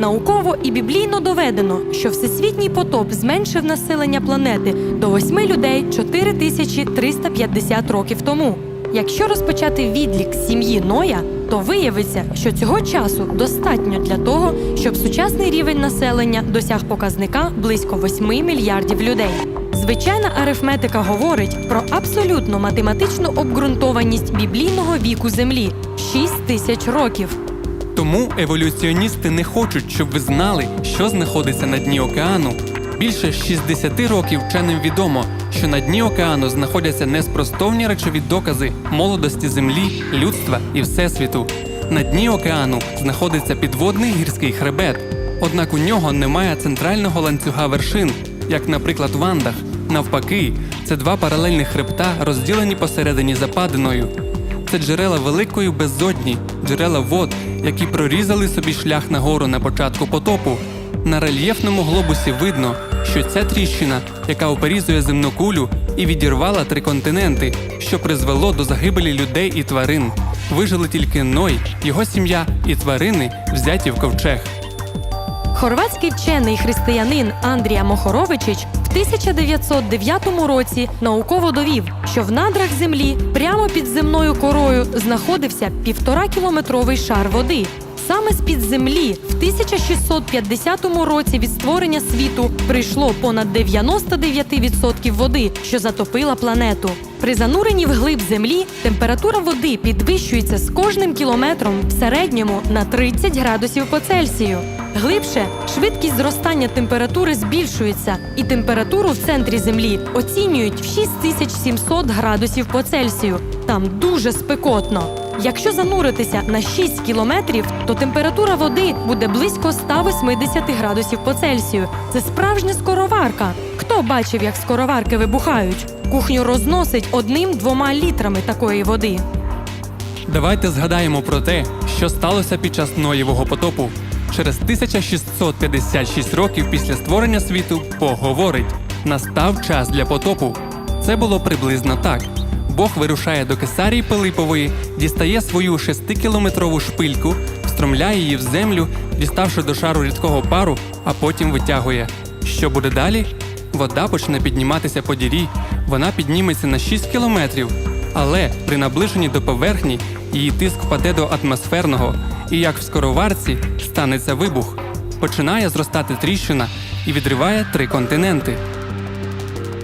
Науково і біблійно доведено, що всесвітній потоп зменшив населення планети до 8 людей 4350 років тому. Якщо розпочати відлік сім'ї Ноя, то виявиться, що цього часу достатньо для того, щоб сучасний рівень населення досяг показника близько 8 мільярдів людей. Звичайна арифметика говорить про абсолютно математичну обґрунтованість біблійного віку Землі 6 тисяч років. Тому еволюціоністи не хочуть, щоб ви знали, що знаходиться на дні океану. Більше 60 років вченим відомо, що на дні океану знаходяться неспростовні речові докази молодості землі, людства і всесвіту. На дні океану знаходиться підводний гірський хребет. Однак у нього немає центрального ланцюга вершин, як, наприклад, в Андах. Навпаки, це два паралельних хребта, розділені посередині западиною. Це джерела великої безодні, джерела вод, які прорізали собі шлях нагору на початку потопу. На рельєфному глобусі видно, що ця тріщина, яка оперізує земну кулю, і відірвала три континенти, що призвело до загибелі людей і тварин. Вижили тільки Ной, його сім'я і тварини, взяті в ковчег. Хорватський вчений християнин Андрія Мохоровичич 1909 році науково довів, що в надрах землі прямо під земною корою знаходився півтора кілометровий шар води. Саме з-під землі в 1650 році від створення світу прийшло понад 99% води, що затопила планету. При зануренні вглиб землі температура води підвищується з кожним кілометром в середньому на 30 градусів по Цельсію. Глибше швидкість зростання температури збільшується, і температуру в центрі землі оцінюють в 6700 градусів по Цельсію. Там дуже спекотно. Якщо зануритися на 6 кілометрів, то температура води буде близько 180 градусів по Цельсію. Це справжня скороварка. Хто бачив, як скороварки вибухають? Кухню розносить одним-двома літрами такої води. Давайте згадаємо про те, що сталося під час Ноєвого потопу. Через 1656 років після створення світу Бог говорить: настав час для потопу. Це було приблизно так. Бог вирушає до Кесарії Пилипової, дістає свою шестикілометрову шпильку, встромляє її в землю, діставши до шару рідкого пару, а потім витягує. Що буде далі? Вода почне підніматися по дірі, вона підніметься на 6 кілометрів, але при наближенні до поверхні її тиск впаде до атмосферного, і як в скороварці станеться вибух. Починає зростати тріщина і відриває три континенти.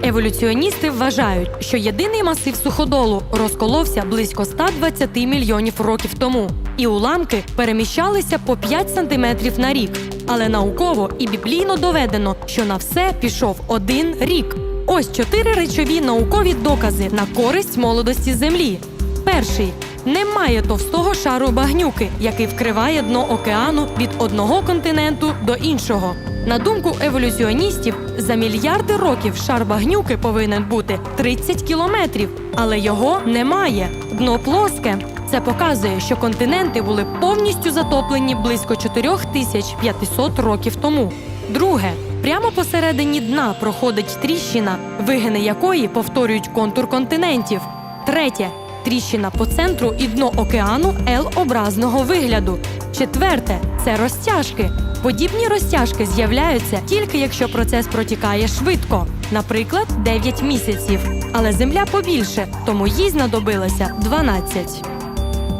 Еволюціоністи вважають, що єдиний масив суходолу розколовся близько 120 мільйонів років тому, і уламки переміщалися по 5 сантиметрів на рік. Але науково і біблійно доведено, що на все пішов один рік. Ось чотири речові наукові докази на користь молодості Землі. Перший немає товстого шару багнюки, який вкриває дно океану від одного континенту до іншого. На думку еволюціоністів, за мільярди років шар багнюки повинен бути 30 кілометрів, але його немає. Дно плоске. Це показує, що континенти були повністю затоплені близько 4500 років тому. Друге, прямо посередині дна проходить тріщина, вигини якої повторюють контур континентів. Третє тріщина по центру і дно океану Л-образного вигляду. Четверте це розтяжки. Подібні розтяжки з'являються тільки якщо процес протікає швидко, наприклад, 9 місяців. Але земля побільше, тому їй знадобилося 12.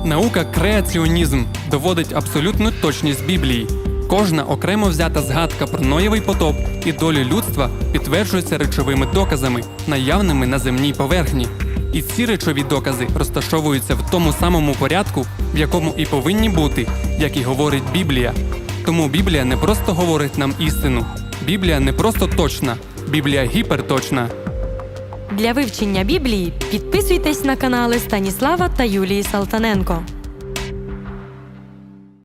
Наука креаціонізм доводить абсолютну точність Біблії. Кожна окремо взята згадка про Ноєвий потоп і долю людства підтверджується речовими доказами, наявними на земній поверхні. І ці речові докази розташовуються в тому самому порядку, в якому і повинні бути, як і говорить Біблія. Тому Біблія не просто говорить нам істину. Біблія не просто точна, Біблія гіперточна. Для вивчення Біблії підписуйтесь на канали Станіслава та Юлії Салтаненко.